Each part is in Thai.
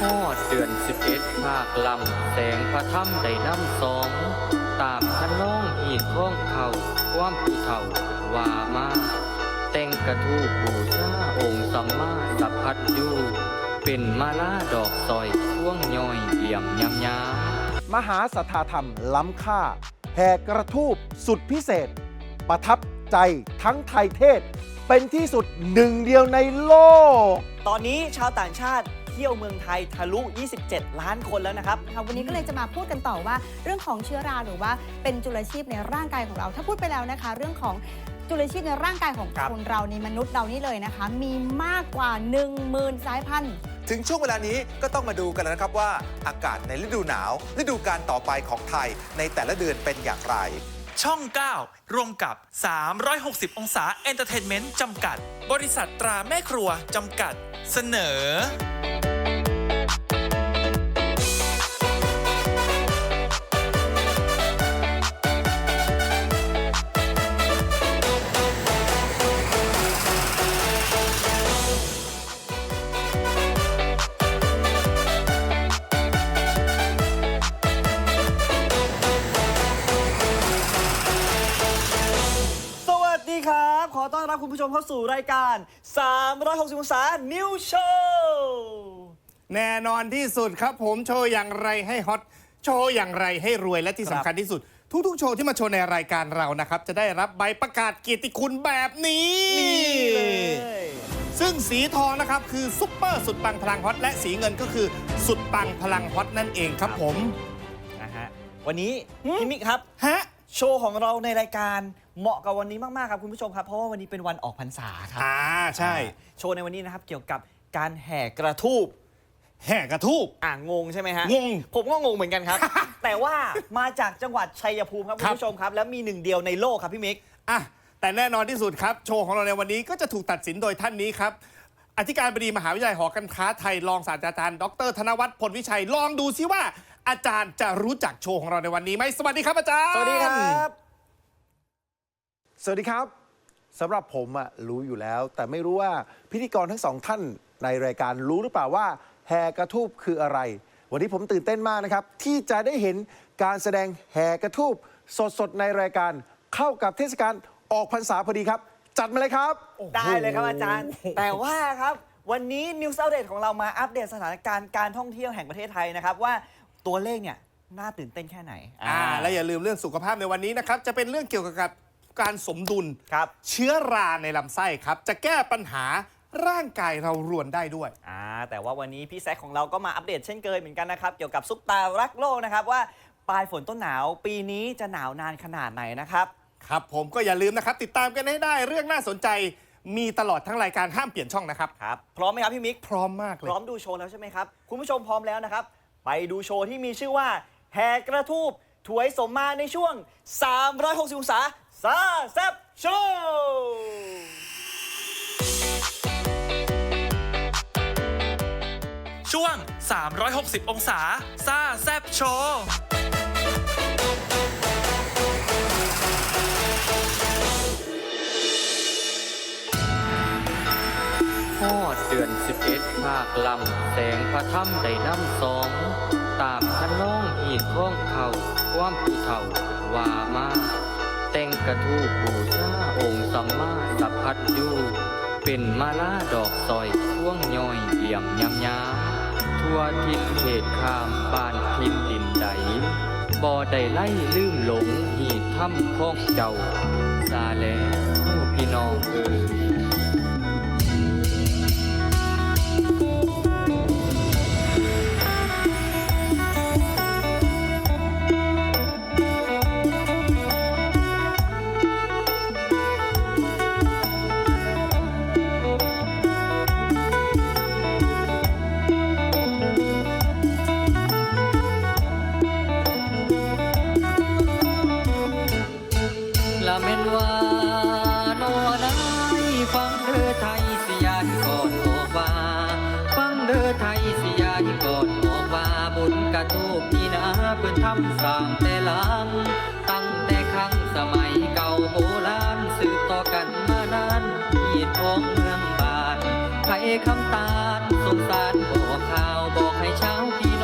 ฮอดเดือนสิบเอ็ดภาคลำแสงพระถ้ำได้น้ำสอง ตามขน้องหีดข้องเขาความผู้เฒ่าว่ามาแต่งกระทูปบูชาองค์สัมมาสัพพัทยูเป็นมาลาดอกซอยช่วงย่อยเอี่ยมยำยามมหาสัทธาธรรมล้ำค่าแห่กระทูปสุดพิเศษ ประทับใจทั้งไทยเทศ เป็นที่สุดหนึ่งเดียวในโลก ตอนนี้ชาวต่างชาติเที่ยวเมืองไทยทะลุ 27 ล้านคนแล้วนะครับ ค่ะวันนี้ก็เลยจะมาพูดกันต่อว่า เรื่องของเชื้อราหรือว่าเป็นจุลชีพในร่างกายของเรา ถ้าพูดไปแล้วนะคะ เรื่องของจุลชีพในร่างกายของครับ คนเรานี่มนุษย์เรานี่เลยนะคะ มีมากกว่า 1 0,000 สายพันธุ์ ถึงช่วงเวลานี้ก็ต้องมาดูกันแล้วนะครับว่าอากาศในฤดูหนาว ฤดูการต่อไปของไทยในแต่ละเดือนเป็นอย่างไร ช่อง 9 ร่วมกับ 360 องศาเอนเตอร์เทนเมนต์จำกัด บริษัทตราแม่ครัวจำกัด เสนอ อต้อนรับคุณผู้ชมเข้าสู่รายการ 360องศา New Show แน่นอนที่สุดครับผมโชว์อย่างไรให้ฮอตโชว์อย่างไรให้รวยและที่ครับสำคัญที่สุด ทุกๆ โชว์ที่มาโชว์ในรายการเรานะครับ จะได้รับใบประกาศเกียรติคุณแบบนี้ นี่เลย ซึ่งสีทองนะครับคือซุปเปอร์สุดปังพลังฮอตและสีเงินก็คือสุดปังพลังฮอตนั่นเองครับผม นะฮะ วันนี้พี่มิกครับ ฮะ โชว์ของเราในรายการ เหมาะกับวันนี้มากๆครับคุณผู้ชมครับ เพราะว่าวันนี้เป็นวันออกพรรษาครับอ่าใช่ โชว์ในวันนี้นะครับเกี่ยวกับการแห่กระทูบแห่กระทูบอ่างงใช่ไหมฮะงง ผมก็งงเหมือนกันครับ แต่ว่ามาจากจังหวัดชัยภูมิครับคคุรัณบผู้ชมครับ แล้วมีหนึ่งเดียวในโลกครับพี่มิกอะแต่แน่นอนที่สุดครับ โชว์ของเราในวันนี้ก็จะถูกตัดสินโดยท่านนี้ครับอธิการบดีมหาวิทยาลัยหอการค้าไทยรองศาสตราจารย์ ดร ธนวัฒน์พลวิชัยลองดูซิว่า อาจารย์จะรู้จักโชว์ของเราในวันนี้ไหมสวัสดีครับอาจารย์ สวัสดีครับ สวัสดีครับสำหรับผมอะรู้อยู่แล้ว แต่ไม่รู้ว่าพิธีกรทั้งสองท่านในรายการรู้หรือเปล่าว่าแห่กระทูบคืออะไร วันนี้ผมตื่นเต้นมากนะครับ ที่จะได้เห็นการแสดงแห่กระทูบสดๆในรายการเข้ากับเทศกาลออกพรรษาพอดีครับ จัดมาเลยครับ ได้เลยครับอาจารย์ แต่ว่าครับ วันนี้ News Update ของเรามาอัปเดตสถานการณ์การท่องเที่ยวแห่งประเทศไทยนะครับ ว่าตัวเลขเนี่ยน่าตื่นเต้นแค่ไหน อ่าและอย่าลืมเรื่องสุขภาพในวันนี้นะครับ จะเป็นเรื่องเกี่ยวกับ การสมดุลครับ เชื้อราในลำไส้ครับ จะแก้ปัญหาร่างกายเรารวนได้ด้วย อ่าแต่ว่าวันนี้พี่แซคของเราก็มาอัปเดตเช่นเคยเหมือนกันนะครับ เกี่ยวกับซุปตารักโลกนะครับว่าปลายฝนต้นหนาวปีนี้จะหนาวนานขนาดไหนนะครับ ครับผมก็อย่าลืมนะครับ ติดตามกันให้ได้เรื่องน่าสนใจมีตลอดทั้งรายการห้ามเปลี่ยนช่องนะครับ ครับ พร้อมไหมครับพี่มิก พร้อมมากเลยพร้อมดูโชว์แล้วใช่ไหมครับ คุณผู้ชมพร้อมแล้วนะครับ ไปดูโชว์ที่มีชื่อว่า แห่กระทูบถวยสมมาในช่วง 360องศา ซาแซบโชว์ช่วง 360 องศาซาแซบโชว์ฮอดเดือนสิบเอ็ดภาคลำแสงพระถ้ำได้น้ำสอง ตามขน้องหีดข้องเขาความผู้เฒ่าว่ามา เต่งกระทูปบูชาองค์สัมมาสัพพัทยูเป็นมาลาดอกซอยช่วงย่อยเอี่ยมยำยาทั่วทิศเขตข้ามบานทินดินใดบ่ได้ไล่ลืมหลงหีดถ้ำพ้องเจ้า ซาแล้พี่น้องเอ่ยำสร้างแต่ลังตั้งแต่ครั้งสมัยเก่าโบราณสืบต่อกันมานานที่ท้องเมืองบานไผ่คำตาลสงสารบอกข่าวบอกให้เช้าวพี่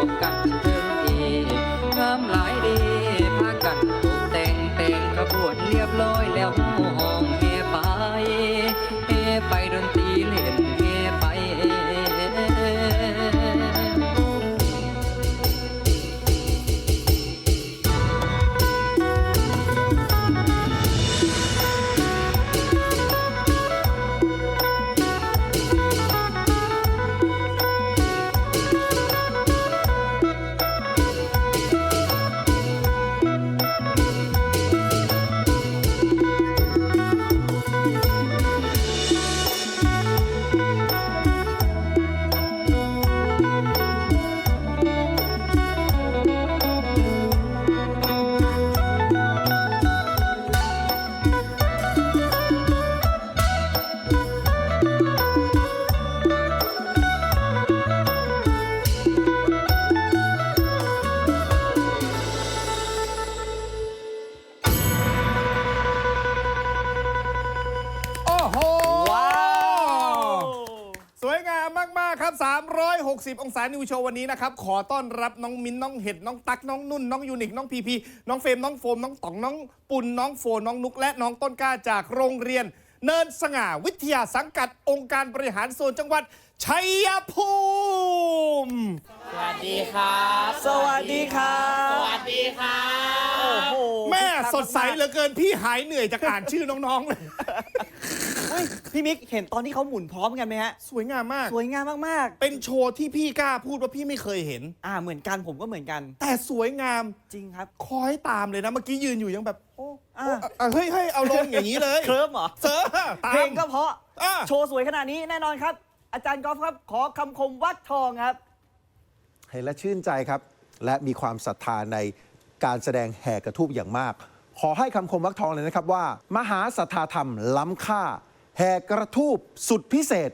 ปร 360 องศานิวโชว์วันนี้นะครับ ขอต้อนรับน้องมิ้นน้องเห็ด น้องตัก น้องนุ่น น้องยูนิค น้องพีพี น้องเฟรม น้องโฟม น้องต๋อง น้องปุ่นน้องโฟนน้องนุก และน้องต้นกล้าจากโรงเรียน เนินสง่าวิทยาสังกัดองค์การบริหารส่วนจังหวัดชัยภูมิ สวัสดีครับ สวัสดีครับโอ้โหแม่สดใสเหลือเกินพี่หายเหนื่อยจากอ่านชื่อน้องๆเลยเฮ้ ยพี่มิกเห็นตอนที่เขาหมุนพร้อมกันไหมฮะ สวยงามมาก สวยงามมากเป็นโชว์ที่พี่กล้าพูดว่าพี่ไม่เคยเห็น ๆ อ่าเหมือนกันผมก็เหมือนกันแต่สวยงามจริงครับ คอยตามเลยนะ เมื่อกี้ยืนอยู่ยังแบบโอ้อ่าโอ้อะเฮ้ยเฮ้ยเอาลงอย่างนี้เลยเคลิ้มเหรอเสือตามเพลงก็เพราะ อ่าโชว์สวยขนาดนี้แน่นอนครับ อาจารย์กอล์ฟครับ ขอคำคมวัดทองครับ เห็นและชื่นใจครับ และมีความศรัทธาในการแสดงแห่กระทูบอย่างมาก ขอให้คำคมวักทองเลยนะครับว่า มหาศรัทธาธรรมล้ำค่า แห่กระทูบสุดพิเศษ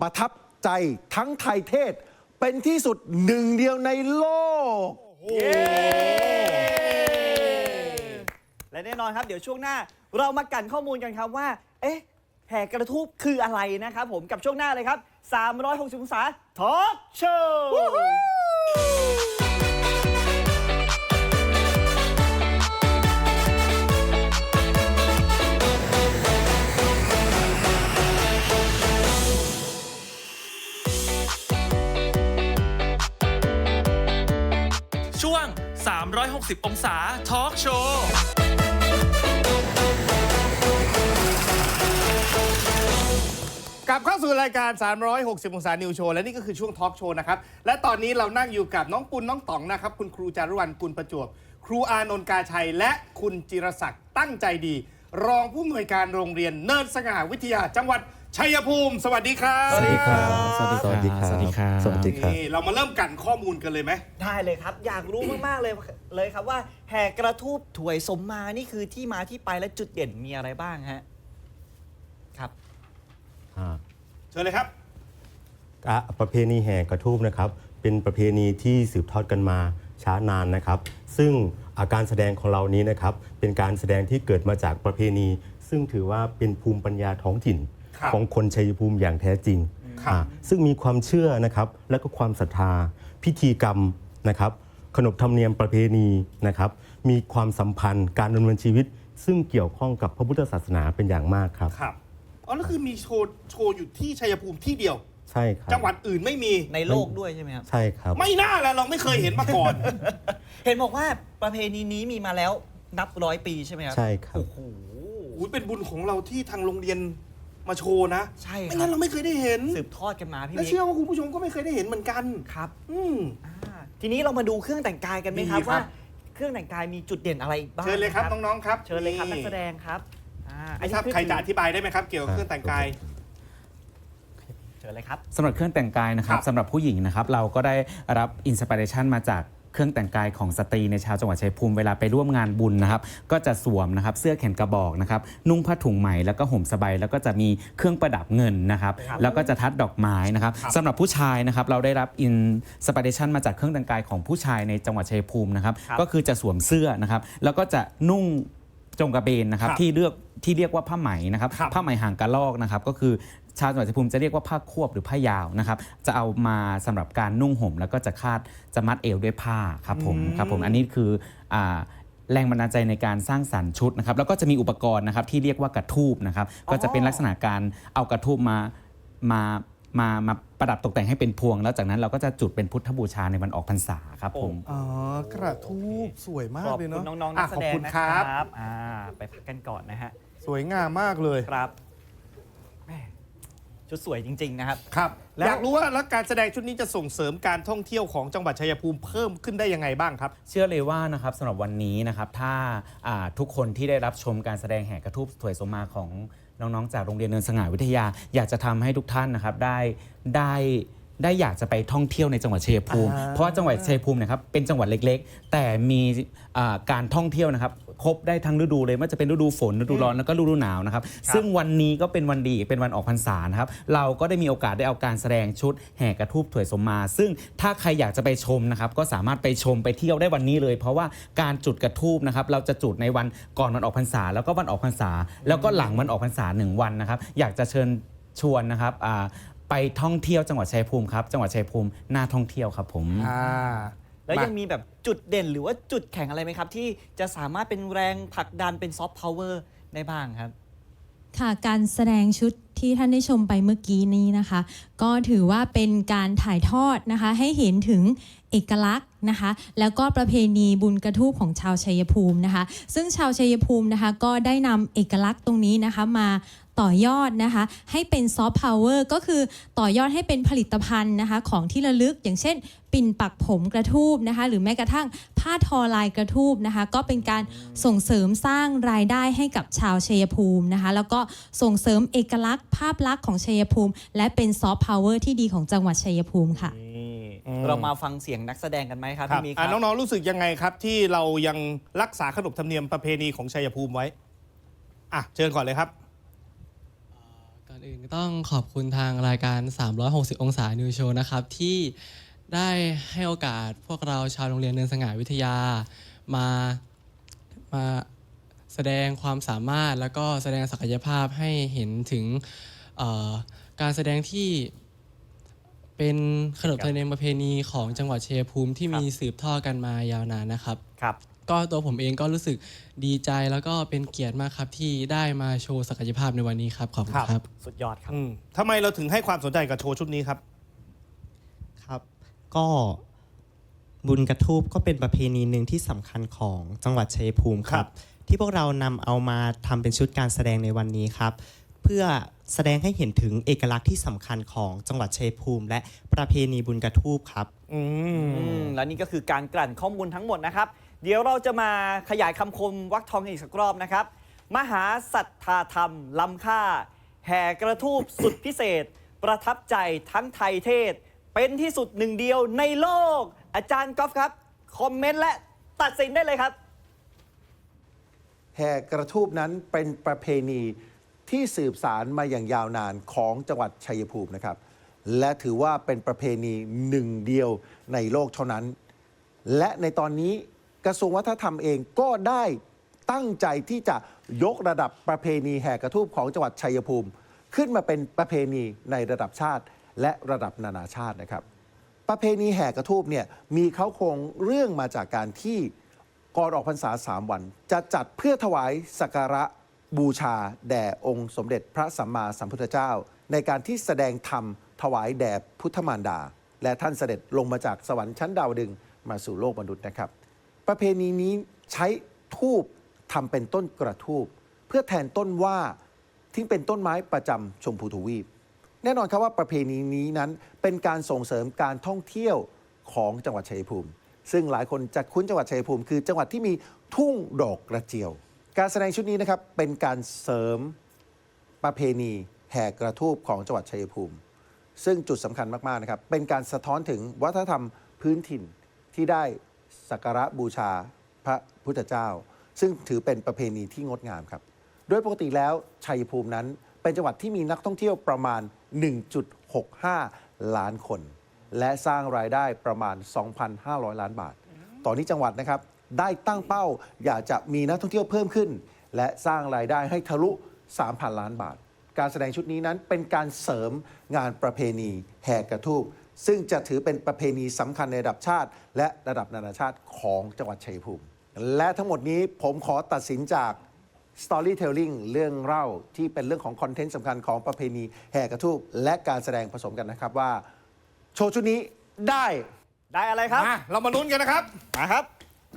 ประทับใจทั้งไทยเทศ เป็นที่สุดหนึ่งเดียวในโลก และแน่นอนครับ เดี๋ยวช่วงหน้า เรามากันข้อมูลกันครับว่า เอ๊ะแห่กระทูบคืออะไรนะครับผมกับช่วงหน้าเลยครับ 360องศาทอล์กโชว์ 360 องศาทอล์กโชว์กลับเข้าสู่รายการ 360 องศานิวโชว์ และนี่ก็คือช่วงทอล์กโชว์นะครับ และตอนนี้เรานั่งอยู่กับน้องปุณน้องต๋องนะครับ คุณครูจารุวรรณกุลประจวบ ครูอานนท์กาชัย และคุณจิรศักดิ์ตั้งใจดี รองผู้อำนวยการโรงเรียนเนินสง่าวิทยาจังหวัด ชัยภูมิ สวัสดีครับสวัสดีครับ สวัสดีครับ สวัสดีครับ สวัสดีครับ นี่เรามาเริ่มกันข้อมูลกันเลยไหม ได้เลยครับ อยากรู้มาก ๆ เลยเลยครับว่าแห่กระทูบถวยสมมา นี่คือที่มาที่ไปและจุดเด่นมีอะไรบ้างฮะ ครับอ่า เชิญเลยครับ อะประเพณีแห่กระทูบนะครับ เป็นประเพณีที่สืบทอดกันมาช้านานนะครับ ซึ่งอาการแสดงของเรานี้นะครับ เป็นการแสดงที่เกิดมาจากประเพณี ซึ่งถือว่าเป็นภูมิปัญญาท้องถิ่นครับ ของคนชัยภูมิอย่างแท้จริงครับอ่าซึ่งมีความเชื่อนะครับและก็ความศรัทธา พิธีกรรมนะครับขนบธรรมเนียมประเพณีนะครับมีความสัมพันธ์การดำเนินชีวิต ซึ่งเกี่ยวข้องกับพระพุทธศาสนาเป็นอย่างมากครับครับอ๋อแล้วคือมีโชว์โชว์อยู่ที่ชัยภูมิที่เดียว ใช่ครับจังหวัดอื่นไม่มีในโลกด้วยใช่ไหมครับ ใช่ครับ ไม่น่าแล้วเราไม่เคยเห็นมาก่อน เห็นบอกว่าประเพณีนี้มีมาแล้วนับร้อยปีใช่ไหมครับ ใช่ครับโอ้โหอุ๊ยเป็นบุญของเราที่ทางโรงเรียน มาโชว์นะใช่ไม่ครังั้บนเราไม่เคยได้เห็น สืบทอดกันมาพี่และมิกเชื่อว่าคุณผู้ชมก็ไม่เคยได้เห็นเหมือนกัน ครับอืม อ่าทีนี้เรามาดูเครื่องแต่งกายกันไหมครับดีครับ ว่า เครื่องแต่งกายมีจุดเด่นอะไรอีกบ้างเชิญเลยครับนะน้องๆครับเชิญเลยครับนักนี่แสดงครับอ่าไม่ทราบใครจะอธิบายได้ไหมครับ เกี่ยวกับเครื่องแต่งกาย เชิญเลยครับ สำหรับเครื่องแต่งกายนะครับครับสำหรับผู้หญิงนะครับ เราก็ได้รับอินสปิเรชันมาจาก เครื่องแต่งกายของสตรีในชาวจังหวัดชัยภูมิเวลาไปร่วมงานบุญนะครับ ก็จะสวมนะครับเสื้อแขนกระบอกนะครับนุ่งผ้าถุงไหมแล้วก็ห่มสบายแล้วก็จะมีเครื่องประดับเงินนะครับ แล้วก็จะทัดดอกไม้นะครับครับสำหรับผู้ชายนะครับเราได้รับอินสปิเรชันมาจากเครื่องแต่งกายของผู้ชายในจังหวัดชัยภูมินะครับครับก็คือจะสวมเสื้อนะครับ แล้วก็จะนุ่งจงกระเบนนะครับครับที่เลือกที่เรียกว่าผ้าไหมนะครับครับผ้าไหมห่างกระลอกนะครับ ก็คือ ชาวจังหวัดชัยภูมิจะเรียกว่าผ้าควบหรือผ้ายาวนะครับ จะเอามาสำหรับการนุ่งห่ม แล้วก็จะคาดจะมัดเอวด้วยผ้าครับผมอืม ครับผมอันนี้คืออ่าแรงบันดาลใจในการสร้างสรรค์ชุดนะครับ แล้วก็จะมีอุปกรณ์นะครับที่เรียกว่ากระทูบนะครับ ก็จะเป็นลักษณะการเอากระทูบมามามามาประดับตกแต่งให้เป็นพวง แล้วจากนั้นเราก็จะจุดเป็นพุทธบูชาในวันออกพรรษาครับผม อ๋อกระทูบสวยมากขอบเลยคุเนาะณน้องๆนัะกแสขอบดงคุณนะคครัรับ บอ่าไปพักกันก่อนนะฮะสวยงามมากเลย ครับแม่ ชุดสวยจริง ๆ นะครับ ครับแล้ว อยากรู้ว่าแล้วการแสดงชุดนี้จะส่งเสริมการท่องเที่ยวของจังหวัดชัยภูมิเพิ่มขึ้นได้ยังไงบ้างครับ เชื่อเลยว่านะครับสำหรับวันนี้นะครับถ้าอ่าทุกคนที่ได้รับชมการแสดงแห่กระทูบถวยสมมาของน้องๆ จากโรงเรียนเนินสง่าวิทยา อยากจะทำให้ทุกท่านนะครับได้ได้ได้อยากจะไปท่องเที่ยวในจังหวัดชัยภูมิ อ่า เพราะว่าจังหวัดชัยภูมิเนะครับเป็นจังหวัดเล็กๆ แต่มีอ่าการท่องเที่ยวนะครับ ครบได้ทั้งฤดูเลยไม่ว่าจะเป็นฤดูฝนฤดูร้อนแล้วก็ฤดูหนาวนะครับซึ่งวันนี้ก็เป็นวันดีเป็นวันออกพรรษานะครับเราก็ได้มีโอกาสได้เอาการแสดงชุดแห่กระทูบถวยสมมา ซึ่งถ้าใครอยากจะไปชมนะครับก็สามารถไปชมไปเที่ยวได้วันนี้เลย เพราะว่าการจุดกระทูบนะครับเราจะจุดในวันก่อนวันออกพรรษา แล้วก็วันออกพรรษา แล้วก็หลังวันออกพรรษาหนึ่งวันนะครับอยากจะเชิญชวนนะครับอ่าไปท่องเที่ยวจังหวัดชัยภูมิครับจังหวัดชัยภูมิน่าท่องเที่ยวครับผม อ่า แล้วมายัยังมีแบบจุดเด่นหรือว่าจุดแข็งอะไรไหมครับ ที่จะสามารถเป็นแรงผลักดันเป็นซอฟต์พาวเวอร์ได้บ้างครับ ค่ะการแสดงชุดที่ท่านได้ชมไปเมื่อกี้นี้นะคะ ก็ถือว่าเป็นการถ่ายทอดนะคะ ให้เห็นถึงเอกลักษณ์นะคะ แล้วก็ประเพณีบุญกระทูบของชาวชัยภูมินะคะ ซึ่งชาวชัยภูมินะคะ ก็ได้นำเอกลักษณ์ตรงนี้นะคะมา ต่อยอดนะคะ ให้เป็นซอฟต์พาวเวอร์ก็คือต่อยอดให้เป็นผลิตภัณฑ์นะคะ ของที่ระลึกอย่างเช่น ปิ่นปักผมกระทูบนะคะ หรือแม้กระทั่งผ้าทอลายกระทูบนะคะ ก็เป็นการส่งเสริมสร้างรายได้ให้กับชาวชัยภูมินะคะ แล้วก็ส่งเสริมเอกลักษณ์ภาพลักษณ์ของชัยภูมิ และเป็นซอฟต์พาวเวอร์ที่ดีของจังหวัดชัยภูมิค่ะ นี่อืม เรามาฟังเสียงนักแสดงกันไหมครับครับพี่มิกคอะรับ น้องๆรู้สึกยังไงครับ ที่เรายังรักษาขนบธรรมเนียมประเพณีของชัยภูมิไว้ อะ เชิญก่อนเลยครับก่ อนอื่นก็ต้องขอบคุณทางรายการ 360 องศานิวโชว์นะครับ ที่ได้ให้โอกาสพวกเราชาวโรงเรียนเนินสง่าวิทยา มามาแสดงความสามารถแล้วก็แสดงศักยภาพให้เห็นถึงการแสดงที่เป็นขนบธรรมเนียมประเพณีของจังหวัดเชัยภูมิที่มีสืบทอดกันมายาวนานนะครับ ครับ ก็ตัวผมเองก็รู้สึกดีใจแล้วก็เป็นเกียรติมากครับที่ได้มาโชว์ศักยภาพในวันนี้ครับขอบคุณครับครับ สุดยอดครับ อืมทำไมเราถึงให้ความสนใจกับโชว์ชุดนี้ครับ ครับ ก็บุญกระทูบก็เป็นประเพณีหนึ่งที่สำคัญของจังหวัดชัยภูมิคครัรับ บ ที่พวกเรานำเอามาทำเป็นชุดการแสดงในวันนี้ครับ เพื่อแสดงให้เห็นถึงเอกลักษณ์ที่สำคัญของจังหวัดชัยภูมิ และประเพณีบุญกระทูบครับ อือืมมและนี่ก็คือการกลั่นข้อมูลทั้งหมดนะครับ เดี๋ยวเราจะมาขยายคำคมวักทองอีกสักรอบนะครับ มหาศรัทธาธรรม ล้ำค่า แห่กระทูบสุดพิเศษ ประทับใจทั้งไทยเทศ เป็นที่สุดหนึ่งเดียวในโลก อาจารย์กอฟครับ คอมเมนต์และตัดสินได้เลยครับ แห่กระทูบนั้นเป็นประเพณีที่สืบสารมาอย่างยาวนานของจังหวัดชัยภูมินะครับ และถือว่าเป็นประเพณีหนึ่งเดียวในโลกเท่านั้น และในตอนนี้ กระทรวงวัฒนธรรมเองก็ได้ตั้งใจที่จะยกระดับประเพณีแห่กระทูบของจังหวัดชัยภูมิ ขึ้นมาเป็นประเพณีในระดับชาติและระดับนานาชาตินะครับ ประเพณีแห่กระทูบเนี่ยมีเขาโครงเรื่องมาจากการที่ก่อนออกพรรษาสามวัน จะจัดเพื่อถวายสักการะบูชา แด่องค์สมเด็จพระสัมมาสัมพุทธเจ้า ในการที่แสดงธรรมถวายแด่พุทธมารดา และท่านเสด็จลงมาจากสวรรค์ชั้นดาวดึงมาสู่โลกมนุษย์นะครับ ประเพณีนี้ใช้ทูบทำเป็นต้นกระทูบเพื่อแทนต้นว่าที่เป็นต้นไม้ประจำชมพูทวีป แน่นอนครับว่าประเพณีนี้นั้นเป็นการส่งเสริมการท่องเที่ยวของจังหวัดชัยภูมิ ซึ่งหลายคนจะคุ้นจังหวัดชัยภูมิ คือจังหวัดที่มีทุ่งดอกกระเจียว การแสดงชุดนี้นะครับเป็นการเสริมประเพณีแห่กระทูบของจังหวัดชัยภูมิ ซึ่งจุดสำคัญมากๆนะครับเป็นการสะท้อนถึงวัฒนธรรมพื้นถิ่นที่ได้ สักการะบูชาพระพุทธเจ้า ซึ่งถือเป็นประเพณีที่งดงามครับ โดยปกติแล้วชัยภูมินั้นเป็นจังหวัดที่มีนักท่องเที่ยวประมาณ 1.65 ล้านคน และสร้างรายได้ประมาณ 2,500 ล้านบาท ตอนนี้จังหวัดนะครับได้ตั้งเป้าอยากจะมีนักท่องเที่ยวเพิ่มขึ้น และสร้างรายได้ให้ทะลุ 3,000 ล้านบาท การแสดงชุดนี้นั้นเป็นการเสริมงานประเพณีแห่กระทูบ ซึ่งจะถือเป็นประเพณีสำคัญในระดับชาติ และระดับนานาชาติของจังหวัดชัยภูมิ และทั้งหมดนี้ผมขอตัดสินจาก Storytelling เรื่องเล่าที่เป็นเรื่องของคอนเทนต์สำคัญของประเพณีแห่กระทูบและการแสดงผสมกันนะครับว่า โชว์ชุดนี้ได้ได้อะไรครับ มาเรามาลุ้นกันนะครับ มาครับ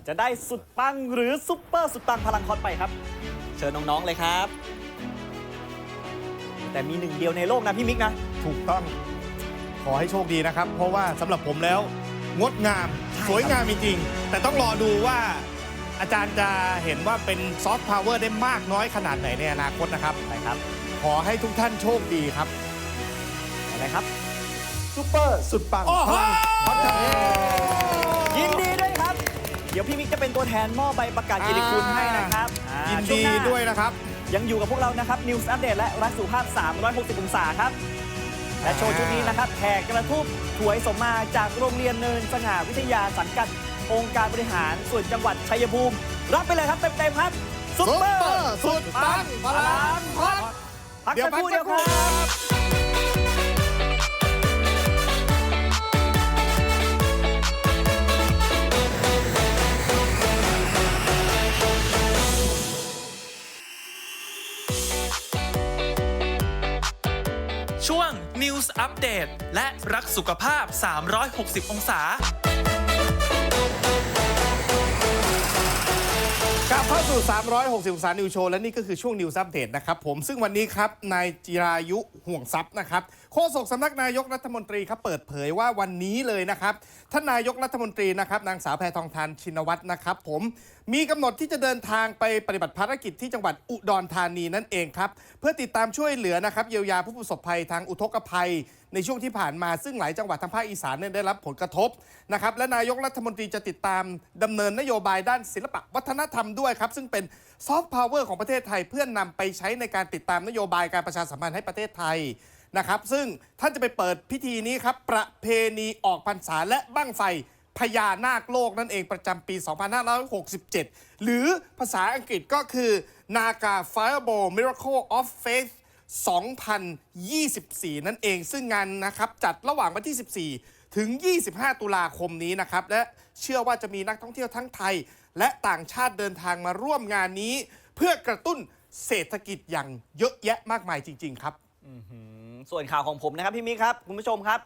จะได้สุดปังหรือซุปเปอร์สุดปังพลังคอนไปครับ เชิญน้องๆเลยครับ แต่มีหนึ่งเดียวในโลกนะพี่มิกนะ ถูกต้อง ขอให้โชคดีนะครับ เพราะว่าสำหรับผมแล้ว งดงามสวยงามจริงๆแต่ต้องรอดูว่าอาจารย์จะเห็นว่าเป็นซอฟต์พาวเวอร์ได้มากน้อยขนาดไหนในอนาคตนะครับใช่ครับ ขอให้ทุกท่านโชคดีครับอะไรครับซุปเปอร์สุดปังโอ้โหพลังฮอตครับยินดีด้วยครับ เดี๋ยวพี่มิกจะเป็นตัวแทนมอบใบประกาศเกียรติคุณให้นะครับอ่ายินช่วดีงหา ด้วยนะครับ ยังอยู่กับพวกเรานะครับ News Update และรักสุขภาพ 360 องศาครับ และโชว์ชุดนี้นะครับแห่กระทูบถวยสมมาจากโรงเรียนเนินสง่าวิทยาสังกัดองค์การบริหารส่วนจังหวัดชัยภูมิ รับไปเลยครับเต็มๆครับซุปเปอร์สุดปังพลังฮอตพักเดี๋ยวสักครู่เดียวครับช่วง News Update และรักสุขภาพ 360 องศา กลับเข้าสู่ 360องศานิวโชว์และนี่ก็คือช่วงนิวซับเดตนะครับผมซึ่งวันนี้ครับนายจิรายุห่วงทรัพย์นะครับโฆษกสำนักนายกรัฐมนตรีครับเปิดเผยว่าวันนี้เลยนะครับท่านนายกรัฐมนตรีนะครับนางสาวแพทองทานชินวัตรนะครับผมมีกำหนดที่จะเดินทางไปปฏิบัติภารกิจที่จังหวัดอุดรธานีนั่นเองครับ เพื่อติดตามช่วยเหลือนะครับเยียวยาผู้ประสบภัยทางอุทกภัย ในช่วงที่ผ่านมาซึ่งหลายจังหวัดทางภาคอีสานเนี่ยได้รับผลกระทบนะครับและนายกรัฐมนตรีจะติดตามดำเนินนโยบายด้านศิลปะวัฒนธรรมด้วยครับ ซึ่งเป็นซอฟต์พาวเวอร์ของประเทศไทย เพื่อนนำไปใช้ในการติดตามนโยบายการประชาสัมพันธ์ให้ประเทศไทยนะครับซึ่งท่านจะไปเปิดพิธีนี้ครับประเพณีออกพรรษาและบั้งไฟ พญานาคโลกนั่นเองประจำปี 2567 หรือภาษาอังกฤษก็คือ Naga Fireball Miracle of Faith 2024 นั่นเอง ซึ่งงานนะครับจัดระหว่างวันที่ 14 ถึง 25 ตุลาคมนี้นะครับ และเชื่อว่าจะมีนักท่องเที่ยวทั้งไทย และต่างชาติเดินทางมาร่วมงานนี้ เพื่อกระตุ้นเศรษฐกิจอย่างเยอะแยะมากมายจริง ๆ ครับ ส่วนข่าวของผมนะครับพี่มิกครับ คุณผู้ชมครับ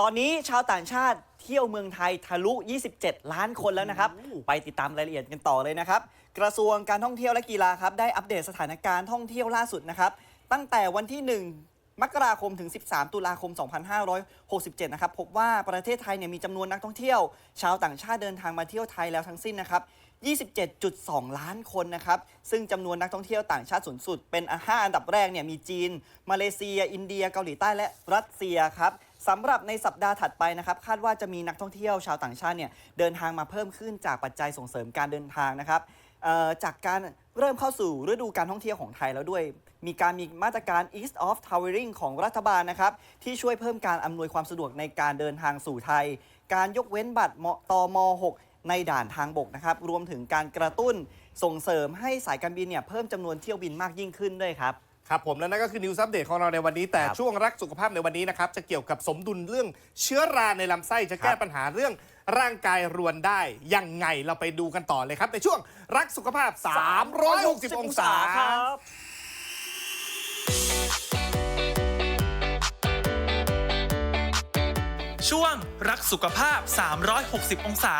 ตอนนี้ชาวต่างชาติเที่ยวเมืองไทยทะลุ 27 ล้านคนแล้วนะครับ ไปติดตามรายละเอียดกันต่อเลยนะครับ กระทรวงการท่องเที่ยวและกีฬาครับ ได้อัปเดตสถานการณ์ท่องเที่ยวล่าสุดนะครับ ตั้งแต่วันที่ 1มกราคมถึง 13 ตุลาคม 2567 นะครับ พบว่าประเทศไทยเนี่ยมีจำนวนนักท่องเที่ยว ชาวต่างชาติเดินทางมาเที่ยวไทยแล้วทั้งสิ้นนะครับ 27.2 ล้านคนนะครับ ซึ่งจำนวนนักท่องเที่ยวต่างชาติสูงสุด เป็น 5 อันดับแรกเนี่ยมีจีน มาเลเซีย อินเดีย เกาหลีใต้และรัสเซียครับ สำหรับในสัปดาห์ถัดไปนะครับคาดว่าจะมีนักท่องเที่ยวชาวต่างชาติเนี่ยเดินทางมาเพิ่มขึ้นจากปัจจัยส่งเสริมการเดินทางนะครับจากการเริ่มเข้าสู่ฤดูการท่องเที่ยวของไทยแล้วด้วย มีการมีมาตรการ East of Towering ของรัฐบาลนะครับ ที่ช่วยเพิ่มการอำนวยความสะดวกในการเดินทางสู่ไทย การยกเว้นบัตรมตม 6 ในด่านทางบกนะครับ รวมถึงการกระตุ้นส่งเสริมให้สายการบินเนี่ยเพิ่มจำนวนเที่ยวบินมากยิ่งขึ้นด้วยครับ ครับผมและนั่นก็คือนิวซั p เดตของเราในวันนี้แต่ครับช่วงรักสุขภาพในวันนี้นะครับ จะเกี่ยวกับสมดุลเรื่องเชื้อราในลำไส้จะแก้ครับ ปัญหาเรื่องร่างกายรวนได้ยังไงเราไปดูกันต่อเลยครับ ในช่วงรักสุขภาพ 360 องศาครับช่วงรักสุขภาพ 360 องศา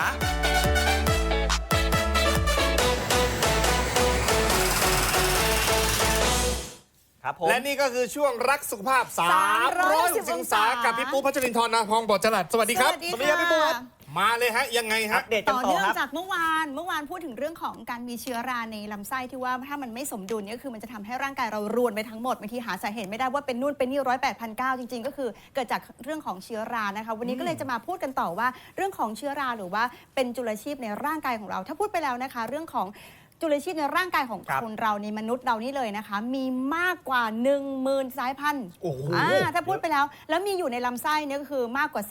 ครับผมและนี่ก็คือช่วงรักสุขภาพ360องศากับพี่ปูพัชรินทร์นาพองบทจรัสสวัสดีครับ สวัสดีสวัสดีครับพี่ปูครับะมาเลยฮะ ยังไงอัฮะ ปเดตกันต่อต่อเนื่องครับ จากเมื่อวาน เมื่อวานพูดถึงเรื่องของการมีเชื้อราในลำไส้ที่ว่าถ้ามันไม่สมดุลเนี่ยคือมันจะทำให้ร่างกายเรารวนไปทั้งหมดบางทีหาสาเหตุไม่ได้ว่าเป็นนู่นเป็นนี่ร้อยแปดพันเก้าจริง ๆ ก็คือเกิดจากเรื่องของเชื้อรานะคะ วันนี้ก็เลยจะมาพูดกันต่อว่าเรื่องของเชื้อราหรือว่าเป็นจุลชีพในร่างกายของเรา ถ้าพูดไปแล้วนะคะ เรื่องของ จุลชีพในร่างกายของครับคนเราในมนุษย์เรานี่เลยนะคะ มีมากกว่า 1 0,000 สายพันธุ์โอ้โหอ่าถ้าพูดไปแล้ว แล้วมีอยู่ในลำไส้เนี่ยก็คือมากกว่า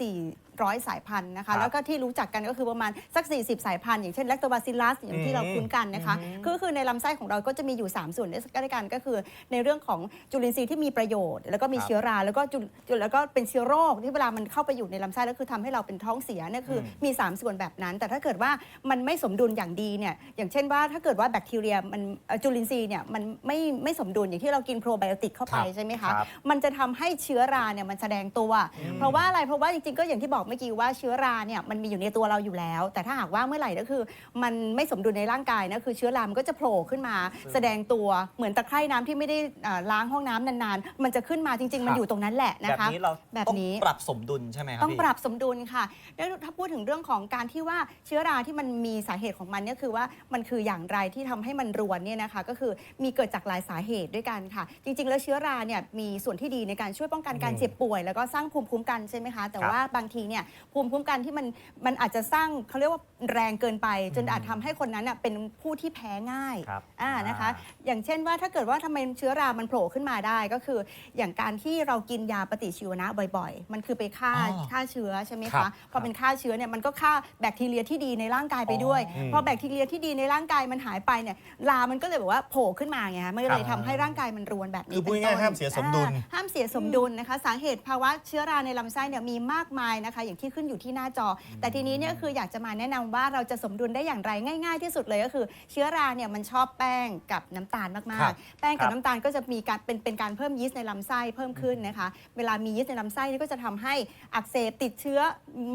400สายพันธุ์นะครัคะ บแล้วก็ที่รู้จักกันก็คือประมาณสัก 40 สายพันธุ์อย่างเช่นแลคโตบาซิลลัสอย่างที่เราคุ้นกันนะคะก็คือในลำไส้ของเราก็จะมีอยู่ 3 ส่วนด้วยกันก็คือ ในเรื่องของจุลินทรีย์ที่มีประโยชน์ แล้วก็มีครับเชื้อราแล้วก็จุลจุลแล้วก็เป็นเชื้อโรคที่เวลามันเข้าไปอยู่ในลำไส้แล้วคือทำให้เราเป็นท้องเสียเนี่ยคืออมี 3 ส่วนแบบนั้น แต่ถ้าเกิดว่ามันไม่สมดุลอย่างดีเนี่ยอย่างเช่นว่าถ้าเกิดว่าแบคทีเรียมันเอ่อจุลินทรีย์เนี่ยมันไม่ไม่สมดุลอย่างที่เรากินโปรไบโอติกเข้าไปครับใช่ไหมครัคะบมันจะทำให้เชื้อราเนี่ยมันแสดงตัว เพราะว่าอะไรเพราะว่าจริงๆก็อย่างที่บอกเมื่อกี้ว่าเชื้อราเนี่ยมันมีอยู่ในตัวเราอยู่แล้ว แต่ถ้าหากว่าเมื่อไหร่ก็คือ มันไม่สมดุลในร่างกายนะคือเชื้อรามันก็จะโผล่ขึ้นมา แสดงตัวเหมือนตะไคร่น้ำที่ไม่ได้อ่าล้างห้องน้ำนานๆ มันจะขึ้นมาจริง ๆ มันอยู่ตรงนั้นแหละนะแบบคะ นี้เราแบบต้องนี้ ปรับสมดุลใช่ไหมครับต้องพี่ ปรับสมดุลค่ะแล้วถ้าพูดถึงเรื่องของการที่ว่าเชื้อราที่มันมีสาเหตุของมันเนี่ยคือว่ามันคืออย่างไรที่ทำให้มันรวนเนี่ยนะคะ ก็คือมีเกิดจากหลายสาเหตุด้วยกันค่ะ จริง ๆ แล้วเชื้อราเนี่ยมีส่วนที่ดีในการช่วยป้องกันการเจ็บป่วย แล้วก็สร้างภูมิคุ้มกันใช่ไหมคะ แต่ครับ ว่าบางทีเนี่ยภูมิคุ้มกันที่มันมันอาจจะสร้างเขาเรียกว่าแรงเกินไป จนอาจทำให้คนนั้นน่ะเป็นผู้ที่แพ้ง่ายครับอ่านะคะ อ่า อย่างเช่นว่าถ้าเกิดว่าทำไมเชื้อรามันโผล่ขึ้นมาได้ก็คือ อย่างการที่เรากินยาปฏิชีวนะบ่อย ๆ มันคือไปฆ่าอ๋อฆ่าเชื้อใช่ไหมครัคะบพอเป็นฆ่าเชื้อเนี่ยมันก็ฆ่าแบคทีเรียที่ดีในร่างกายไปด้วย อ๋อพอแบคทีเรียที่ดีในร่างกายมันหายไปเนี่ยรามันก็เลยแบบว่าโผล่ขึ้นมาไงคะมันก็เลยทำให้ร่างกายมันรวนแบบนี้คือพูดป็นง่ายต้นๆห้ามเสียสมดุล อ่าห้ามเสียสมดุลนะคะ สาเหตุภาวะเชื้อราในลำไส้เนี่ยมีมากมายนะคะอย่างที่ขึ้นอยู่ที่หน้าจอ แต่ทีนี้เนี่ยคืออยากจะมาแนะนำว่าเราจะสมดุลได้อย่างไรง่าย ๆ ที่สุดเลยก็คือ เชื้อราเนี่ยมันชอบแป้งกับน้ำตาลมาคกรับๆ แป้งกัครับบน้ำตาลก็จะมีการเป็นเป็นการเพิ่มยีสต์ในลำไส้เพิ่มขึ้นนะคะ เวลามียีสต์ในลำไส้นี่ก็จะทำให้อักเสบติดเชื้อ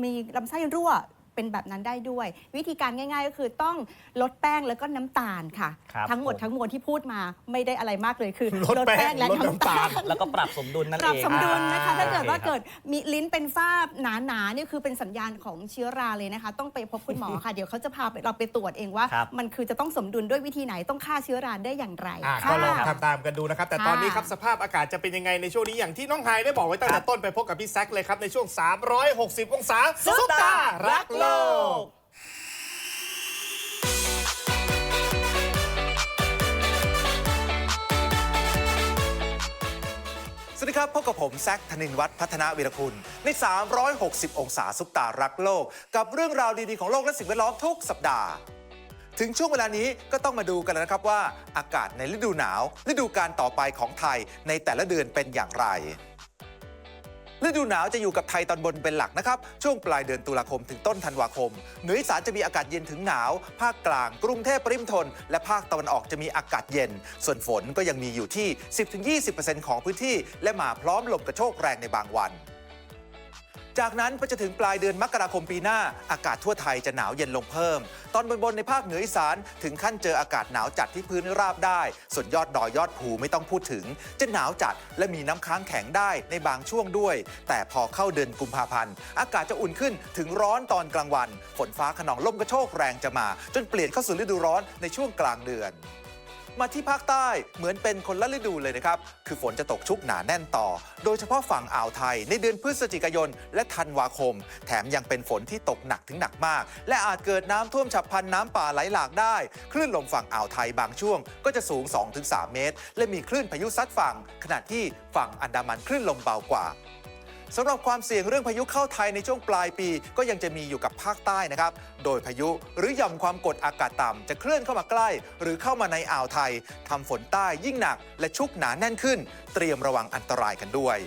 มีลำไส้รั่ว เป็นแบบนั้นได้ด้วย วิธีการง่าย ๆ ก็คือต้องลดแป้งแล้วก็น้ำตาลค่ะ ครับทั้งหมดผม ทั้งมวลที่พูดมาไม่ได้อะไรมากเลยคือลดแป้งและลดน้ำน้ำตาตาล ล แล้วก็ปรับสมดุลนั่นปเองรับสมดุลนะคะ อ่ถ้าเกิดว่าโอคเกิดมีลิ้นเป็นฝ้าหนาๆนี่คือเป็นสัญญาณของเชื้อราเลยนะคะ ต้องไปพบคุณหมอค่ะ เดี๋ยวเขาจะพาไปเราไปตรวจเองว่า ครับ มันคือจะต้องสมดุลด้วยวิธีไหนต้องฆ่าเชื้อราได้อย่างไรอะค่ะก็ลองทำตามกันดูนะครับ แต่ค่ะตอนนี้ครับสภาพอากาศจะเป็นยังไงในช่วงนี้อย่างที่น้องไฮได้บอกไว้ตั้งแต่ต้นไปพบกับพี่แซคเลยครับ ในช่วง 360 องศาซุปตารักโลก สวัสดีครับพบกับผมแซคธนินวัฒน์พัฒนาวีรคุณ ใน 360 องศาซุปตารักโลก กับเรื่องราวดี ๆ ของโลกและสิ่งแวดล้อมทุกสัปดาห์ ถึงช่วงเวลานี้ก็ต้องมาดูกันแล้วนะครับว่าอากาศในฤดูหนาว ฤดูการต่อไปของไทยในแต่ละเดือนเป็นอย่างไร ฤดูหนาวจะอยู่กับไทยตอนบนเป็นหลักนะครับ ช่วงปลายเดือนตุลาคมถึงต้นธันวาคม เหนืออีสานจะมีอากาศเย็นถึงหนาว ภาคกลาง กรุงเทพปริมณฑลและภาคตะวันออกจะมีอากาศเย็น ส่วนฝนก็ยังมีอยู่ที่ 10-20%ของพื้นที่ และมาพร้อมลมกระโชกแรงในบางวัน จากนั้นไปจนถึงปลายเดือนมกราคมปีหน้า อากาศทั่วไทยจะหนาวเย็นลงเพิ่ม ตอนบนๆในภาคเหนืออีสานถึงขั้นเจออากาศหนาวจัดที่พื้นราบได้ ส่วนยอดดอยยอดภูไม่ต้องพูดถึง จะหนาวจัดและมีน้ำค้างแข็งได้ในบางช่วงด้วย แต่พอเข้าเดือนกุมภาพันธ์อากาศจะอุ่นขึ้นถึงร้อนตอนกลางวัน ฝนฟ้าขนองลมกระโชกแรงจะมา จนเปลี่ยนเข้าสู่ฤดูร้อนในช่วงกลางเดือน มาที่ภาคใต้เหมือนเป็นคนละฤดูเลยนะครับ คือฝนจะตกชุกหนาแน่นต่อ โดยเฉพาะฝั่งอ่าวไทยในเดือนพฤศจิกายน และธันวาคม แถมยังเป็นฝนที่ตกหนักถึงหนักมาก และอาจเกิดน้ำท่วมฉับพลันน้ำป่าไหลหลากได้ คลื่นลมฝั่งอ่าวไทยบางช่วง ก็จะสูง 2-3 เมตร และมีคลื่นพายุซัดฝั่ง ขณะที่ฝั่งอันดามันคลื่นลมเบากว่า สำหรับความเสี่ยงเรื่องพายุเข้าไทยในช่วงปลายปี ก็ยังจะมีอยู่กับภาคใต้นะครับ โดยพายุหรือหย่อมความกดอากาศต่ำจะเคลื่อนเข้ามาใกล้ หรือเข้ามาในอ่าวไทยทำฝนใต้ยิ่งหนัก และชุกหนาแน่นขึ้น เตรียมระวังอันตรายกันด้วย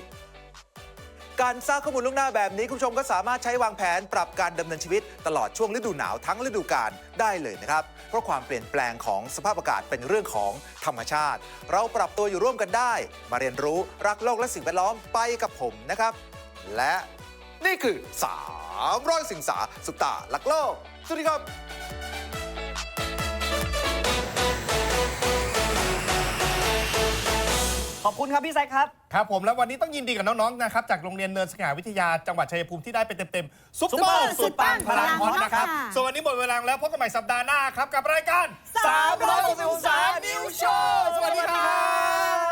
การสร้างข้อมูลล่วงหน้าแบบนี้ คุณผู้ชมก็สามารถใช้วางแผนปรับการดำเนินชีวิต ตลอดช่วงฤดูหนาวทั้งฤดูกาลได้เลยนะครับ เพราะความเปลี่ยนแปลงของสภาพอากาศเป็นเรื่องของธรรมชาติ เราปรับตัวอยู่ร่วมกันได้ มาเรียนรู้รักโลกและสิ่งแวดล้อมไปกับผมนะครับ และนี่คือ 300 สิงสาสุปตาลักโลก สวัสดีครับคขอบคุณครับพี่แซคครับ ครับผมแล้ววันนี้ต้องยินดีกับน้องๆนะครับจากโรงเรียนเนินสง่าวิทยาจังหวัดชัยภูมิที่ได้ไปเต็มๆซุปเปอซุปเปอร์ร์สุดปังพลังฮอตนะครับค่ะ ส่วนวันนี้หมดเวลาแล้วพบกันใหม่สัปดาห์หน้าครับกับรายการ360องศานิวโชว์สวัสดีครับ